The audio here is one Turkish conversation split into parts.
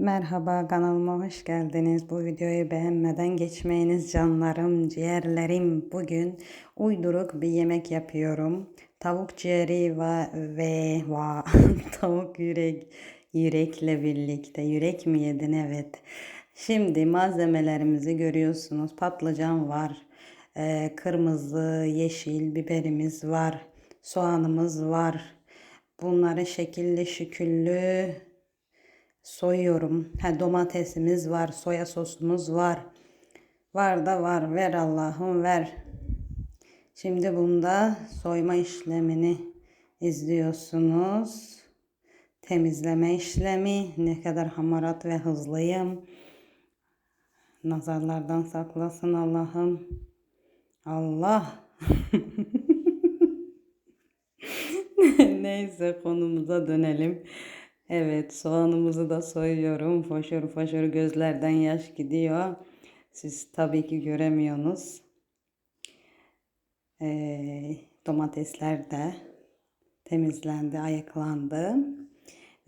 Merhaba kanalıma hoş geldiniz. Bu videoyu beğenmeden geçmeyiniz canlarım, ciğerlerim. Bugün uyduruk bir yemek yapıyorum. Tavuk ciğeri ve, ve va, tavuk yürek yürekle birlikte. Yürek mi yedin? Evet. Şimdi malzemelerimizi görüyorsunuz. Patlıcan var. Ee, kırmızı, yeşil biberimiz var. Soğanımız var. Bunları şekilli şüküllü soyuyorum. Ha, domatesimiz var, soya sosumuz var. Var da var. Ver Allah'ım ver. Şimdi bunda soyma işlemini izliyorsunuz. Temizleme işlemi. Ne kadar hamarat ve hızlıyım. Nazarlardan saklasın Allah'ım. Allah. Neyse konumuza dönelim. Evet soğanımızı da soyuyorum. Foşur foşur gözlerden yaş gidiyor. Siz tabii ki göremiyorsunuz. Ee, domatesler de temizlendi, ayıklandı.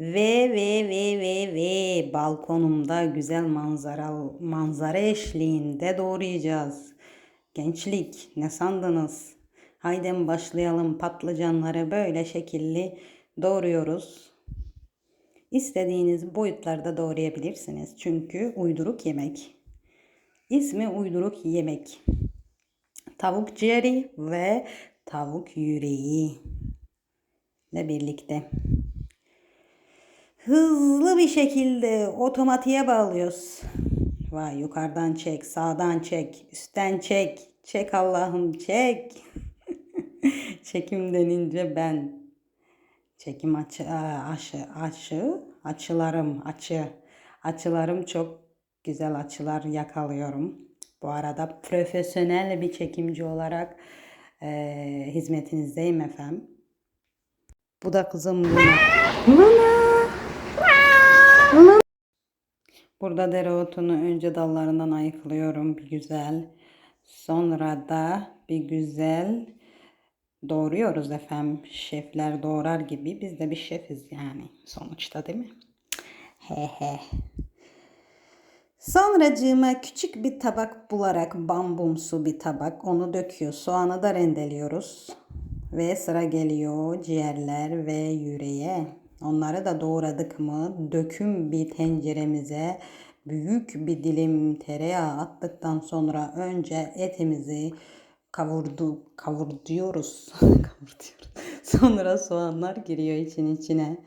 Ve ve ve ve ve balkonumda güzel manzara manzara eşliğinde doğrayacağız. Gençlik ne sandınız? Haydi başlayalım patlıcanları böyle şekilli doğruyoruz. İstediğiniz boyutlarda doğrayabilirsiniz. Çünkü uyduruk yemek. İsmi uyduruk yemek. Tavuk ciğeri ve tavuk yüreği ile birlikte. Hızlı bir şekilde otomatiğe bağlıyoruz. Vay yukarıdan çek, sağdan çek, üstten çek. Çek Allah'ım çek. Çekim denince ben Çekim açı, aşı, aşı, açılarım, açı, açılarım çok güzel açılar yakalıyorum. Bu arada profesyonel bir çekimci olarak e, hizmetinizdeyim efendim. Bu da kızım Luna. Luna. Luna. Burada dereotunu önce dallarından ayıklıyorum bir güzel. Sonra da bir güzel doğruyoruz efendim. Şefler doğrar gibi biz de bir şefiz yani sonuçta değil mi? He he. Sonracığıma küçük bir tabak bularak bambumsu bir tabak onu döküyor. Soğanı da rendeliyoruz. Ve sıra geliyor ciğerler ve yüreğe. Onları da doğradık mı döküm bir tenceremize büyük bir dilim tereyağı attıktan sonra önce etimizi kavurdu, kavurduyoruz. kavurduyoruz. Sonra soğanlar giriyor için içine.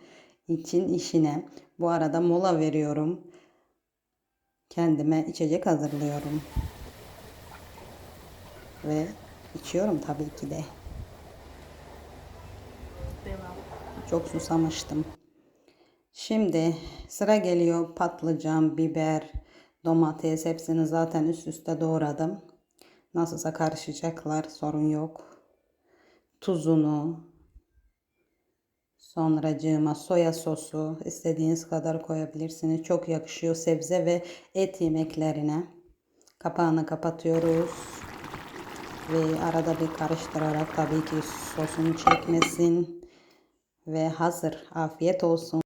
için işine. Bu arada mola veriyorum. Kendime içecek hazırlıyorum. Ve içiyorum tabii ki de. Devam. Çok susamıştım. Şimdi sıra geliyor patlıcan, biber, domates hepsini zaten üst üste doğradım. Nasılsa karışacaklar sorun yok. Tuzunu, sonracığıma soya sosu istediğiniz kadar koyabilirsiniz. Çok yakışıyor sebze ve et yemeklerine. Kapağını kapatıyoruz. Ve arada bir karıştırarak tabii ki sosunu çekmesin. Ve hazır. Afiyet olsun.